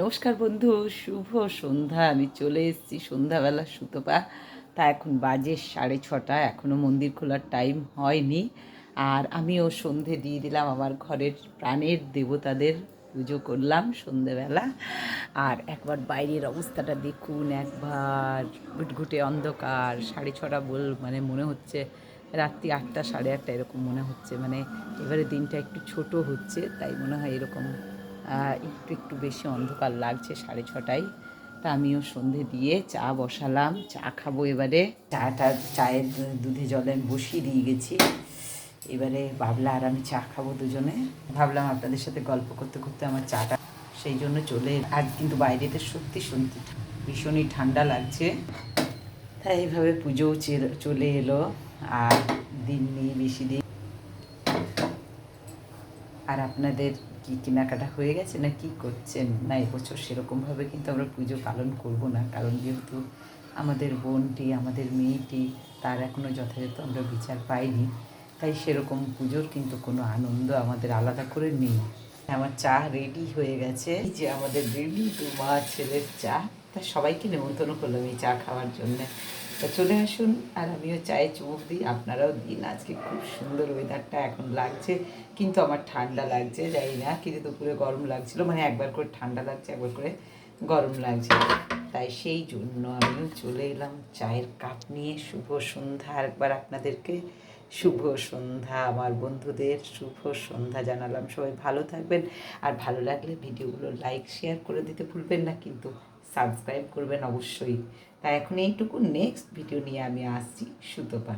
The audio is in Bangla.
নমস্কার বন্ধু, শুভ সন্ধ্যা। আমি চলে এসেছি সন্ধ্যাবেলা সুতপা তা এখন বাজে সাড়ে ছটা এখনও মন্দির খোলার টাইম হয়নি। আর আমিও সন্ধে দিয়ে দিলাম, আমার ঘরের প্রাণের দেবতাদের পুজো করলাম সন্ধেবেলা। আর একবার বাইরের অবস্থাটা দেখুন, একবার ঘুটঘুটে অন্ধকার, সাড়ে ছটা বল মানে মনে হচ্ছে রাত্রি আটটা, সাড়ে আটটা, এরকম মনে হচ্ছে। মানে এবারে দিনটা একটু ছোট হচ্ছে, তাই মনে হয় এরকম একটু একটু বেশি অন্ধকার লাগছে, সাড়ে ছটায়। তা আমিও সন্ধে দিয়ে চা বসালাম, চা খাব এবারে। চাটা, চায়ের দুধে জলে বসিয়ে দিয়ে গেছি। এবারে বাবলা আর আমি চা খাব দুজনে। ভাবলাম আপনাদের সাথে গল্প করতে করতে আমার চাটা সেই জন্য চলে আজ কিন্তু বাইরেতে সত্যি সত্যি ভীষণই ঠান্ডা লাগছে। তাই এইভাবে পুজোও চলে এলো। আর দিন নেই বেশি দিন আর আপনাদের কি কেনাকাটা হয়ে গেছে না কি করছেন? না এবছর সেরকমভাবে কিন্তু আমরা পুজো পালন করব না, কারণ যেহেতু আমাদের বোনটি, আমাদের মেয়েটি, তার এখনও যথাযথ আমরা বিচার পাইনি। তাই সেরকম পুজোর কিন্তু কোনো আনন্দ আমাদের আলাদা করে নেই। আমার চা রেডি হয়ে গেছে। যে আমাদের রেডি তো মা ছেলের চা। তা সবাইকে নেমন্তন্ন করলাম এই চা খাওয়ার জন্য। তা চলে আসুন, আর আমিও চায়ে চুমুক দিই, আপনারাও দিন। আজকে খুব সুন্দর ওয়েদারটা এখন লাগছে, কিন্তু আমার ঠান্ডা লাগছে যাই না কিন্তু দুপুরে গরম লাগছিল মানে একবার করে ঠান্ডা লাগছে, একবার করে গরম লাগছে। তাই সেই জন্য আমিও চলে এলাম চায়ের কাপ নিয়ে। শুভ সন্ধ্যা আরেকবার আপনাদেরকে শুভ সন্ধ্যা, আমার বন্ধুদের শুভ সন্ধ্যা জানালাম। সবাই ভালো থাকবেন, আর ভালো লাগলে ভিডিওগুলো লাইক শেয়ার করে দিতে ভুলবেন না, কিন্তু সাবস্ক্রাইব করবেন অবশ্যই। তা এখন এইটুকু। নেক্সট ভিডিও নিয়ে আমি আসছি। সুতপা।